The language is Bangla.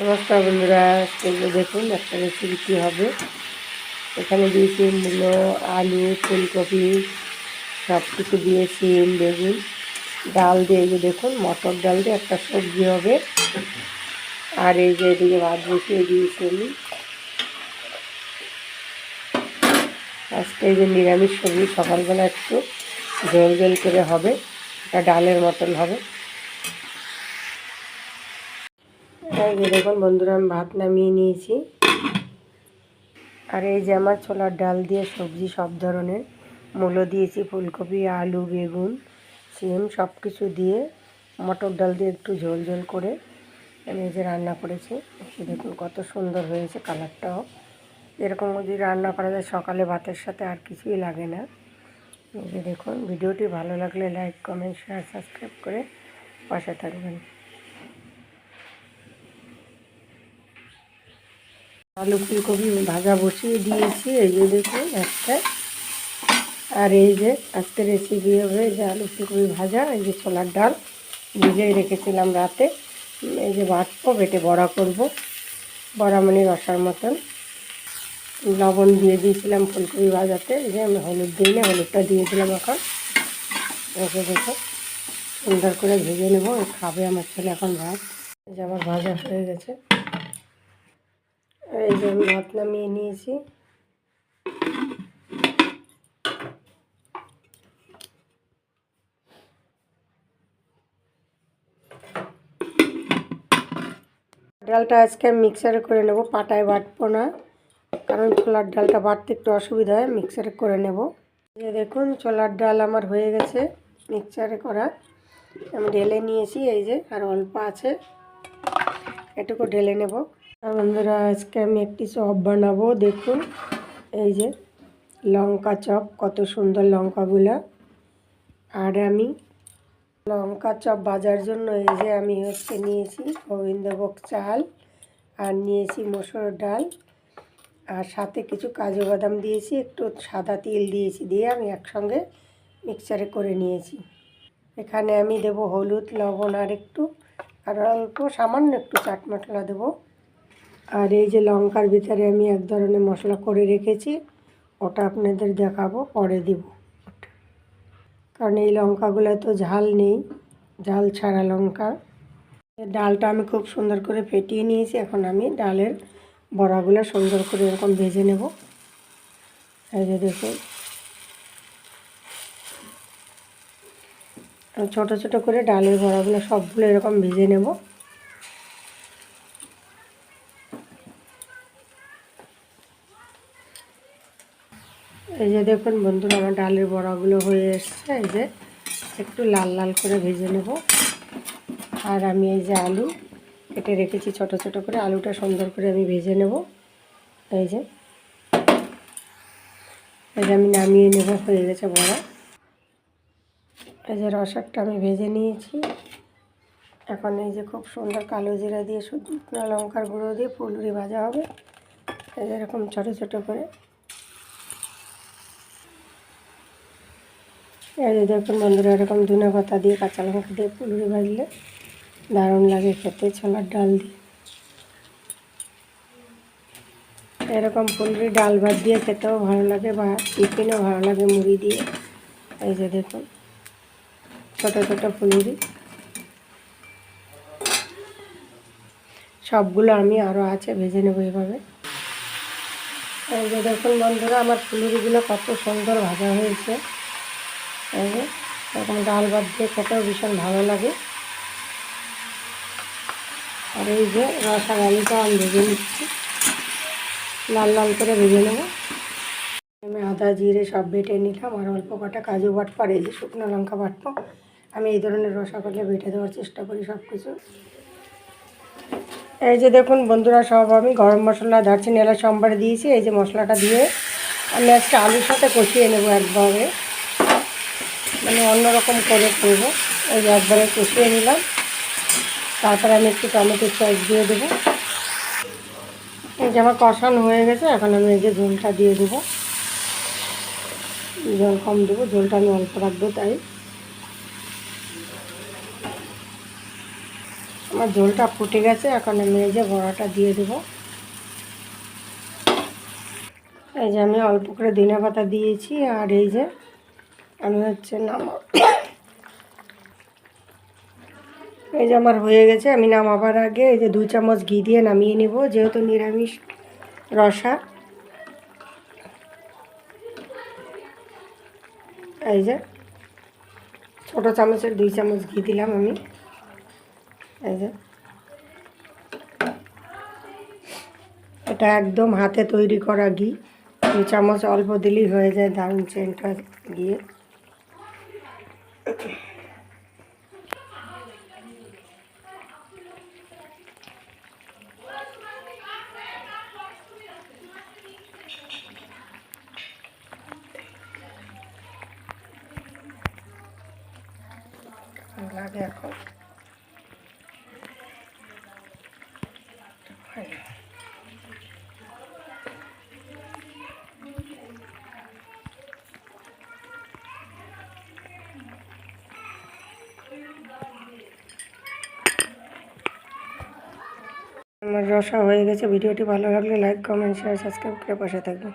নমস্কার বন্ধুরা যে দেখুন একটা রেসিপি কী হবে। এখানে দিয়েছি মূলো, আলু, ফুলকপি সব কিছু দিয়ে সিম, বেগুন, ডাল দিয়ে এই যে দেখুন, মটর ডাল দিয়ে একটা সবজি হবে। আর এই যে এদিকে ভাত বসিয়ে দিয়েছি আমি। আজকে এই যে নিরামিষ সবজি, সকালবেলা একটু ঝোল ঝোল করে হবে, এটা ডালের মতন হবে। যে দেখুন বন্ধুরা, আমি ভাত নামিয়ে নিয়েছি। আর এই যে আমার ছোলার ডাল দিয়ে সবজি, সব ধরনের। মূলো দিয়েছি, ফুলকপি, আলু, বেগুন, সিম সব কিছু দিয়ে মটর ডাল দিয়ে একটু ঝোল ঝোল করে আমি এই যে রান্না করেছি। সে দেখুন কত সুন্দর হয়েছে কালারটাও। এরকম যদি রান্না করা যায়, সকালে ভাতের সাথে আর কিছুই লাগে না। এই যে দেখুন, ভিডিওটি ভালো লাগলে লাইক, কমেন্ট, শেয়ার, সাবস্ক্রাইব করে পাশে থাকবেন। আলু ফুলকপি ভাজা বসিয়ে দিয়েছি, এই যে দেখুন একটা। আর এই যে আজকে রেসিপি হবে যে আলু ফুলকপি ভাজা, এই যে ছোলার ডাল। ভিজিয়ে রেখেছিলাম রাতে। এই যে বাটবো, বেটে বড়া করব, বড়া মানে রসার মতন। লবণ দিয়ে দিয়েছিলাম ফুলকপি ভাজাতে, এই যে আমি হলুদ দিই না, হলুদটা দিয়ে দিলাম এখন। রেখে দেখো, সুন্দর করে ভেজে নেব, খাবে আমার ছেলে এখন ভাত। যে আমার ভাজা হয়ে গেছে। এই যে আমি ভাত নামিয়ে নিয়েছি। ডালটা আজকে আমি মিক্সারে করে নেব, পাটায় বাটবো না, কারণ ছোলার ডালটা বাটতে একটু অসুবিধা হয় মিক্সারে করে নেব। এই দেখুন, ছোলার ডাল আমার হয়ে গেছে মিক্সারে করা। আমি ঢেলে নিয়েছি, এই যে আর অল্প আছে, এটুকু ঢেলে নেব। বন্ধুরা, আজকে আমি একটি চপ বানাবো। দেখুন, এই যে লঙ্কা চপ, কত সুন্দর লঙ্কাগুলা। আর আমি লঙ্কা চপ বাজার জন্য এই যে আমি হচ্ছে নিয়েছি গোবিন্দভোগ চাল আর নিয়েছি মসুর ডাল। আর সাথে কিছু কাজু বাদাম দিয়েছি, একটু সাদা তিল দিয়েছি দিয়ে আমি একসঙ্গে মিক্সচারে করে নিয়েছি। এখানে আমি দেব হলুদ, লবণ আর একটু, আর অল্প সামান্য একটু চাট মশলা দেবো। আর এই যে লঙ্কার ভিতরে আমি এক ধরনের মশলা করে রেখেছি, ওটা আপনাদের দেখাবো, পরে দিব। কারণ এই লঙ্কাগুলো তো ঝাল নেই, ঝাল ছাড়া লঙ্কা। ডালটা আমি খুব সুন্দর করে ফেটিয়ে নিয়েছি, এখন আমি ডালের বড়াগুলো সুন্দর করে এরকম ভেজে নেব। এই যে দেখুন। ছোটো ছোটো করে ডালের বড়াগুলো সবগুলো এরকম ভেজে নেব। এই যে দেখুন বন্ধুরা, আমার ডালের বড়াগুলো হয়ে এসছে। এই যে একটু লাল লাল করে ভেজে নেব। আর আমি এই যে আলু কেটে রেখেছি, ছোট ছোট করে। আলুটা সুন্দর করে আমি ভেজে নেব। এই যে এই যে আমি নামিয়ে নেব, হয়ে গেছে বড়া। এই যে রসারটা আমি ভেজে নিয়েছি। এখন এই যে খুব সুন্দর কালো জিরা দিয়ে শুকনো লঙ্কার গুঁড়ো দিয়ে ফুলুরি ভাজা হবে। এই যে এরকম ছোটো ছোটো করে। এই যে দেখুন বন্ধুরা, এরকম ধনে পাতা দিয়ে কাঁচা লঙ্কা দিয়ে পুলুরি ভাজলে দারুণ লাগে খেতে, ছোলার ডাল দিয়ে। এরকম পুলুরি ডাল ভাত দিয়ে খেতেও ভালো লাগে বা টিফিনও ভালো লাগে মুড়ি দিয়ে। এই যে দেখুন, ছোটো ছোটো ফুলুরি সবগুলো আমি আরও আছে, ভেজে নেব এভাবে। এই যে দেখুন বন্ধুরা, আমার ফুলুরিগুলো কত সুন্দর ভাজা হয়েছে। এই যে, এরকম ডাল ভাত দিয়ে খেতেও ভীষণ ভালো লাগে। আর এই যে রসা আলুটা আমি ভেজে নিচ্ছি। লাল লাল করে ভেজে নেব। আমি আদা, জিরে সব বেটে নিলাম, আর অল্প কটা কাজু আর এই যে শুকনো লঙ্কা বাটবো আমি এই ধরনের রসা করলে বেটে দেওয়ার চেষ্টা করি সব কিছু এই যে দেখুন বন্ধুরা, সব আমি গরম মশলা, দারচিনি, এলাচ, সম্বারে দিয়েছি। এই যে মশলাটা দিয়ে আমি আজকে আলুর সাথে কষিয়ে নেব একবারে। মানে অন্যরকম করে করব। যে একবারে কষিয়ে নিলাম। তারপরে আমি একটু টমেটো সস দিয়ে দেবো। এই যে আমার কষানো হয়ে গেছে, এখন আমি এই যে ঝোলটা দিয়ে দেবো। জল কম দেবো, ঝোলটা আমি অল্প রাখব তাই। আমার ঝোলটা ফুটে গেছে, এখন আমি এই যে বড়াটা দিয়ে দেবো। এই যে আমি অল্প করে দিনা পাতা দিয়েছি, আর এই যে আমি হচ্ছে নামা এই যে আমার হয়ে গেছে, আমি নামাবার আগে এই যে দুই চামচ ঘি দিয়ে নামিয়ে নিব, যেহেতু নিরামিষ রসা। এই যে ছোটো চামচের দুই চামচ ঘি দিলাম আমি। এই যে এটা একদম হাতে তৈরি করা ঘি। দু চামচ অল্প দিলেই হয়ে যায় দারুণ চেনটা গিয়ে লাগে এখন আমার রসা হয়ে গেছে। ভিডিওটি ভালো লাগলে লাইক কমেন্ট শেয়ার সাবস্ক্রাইব করে পাশে থাকবেন।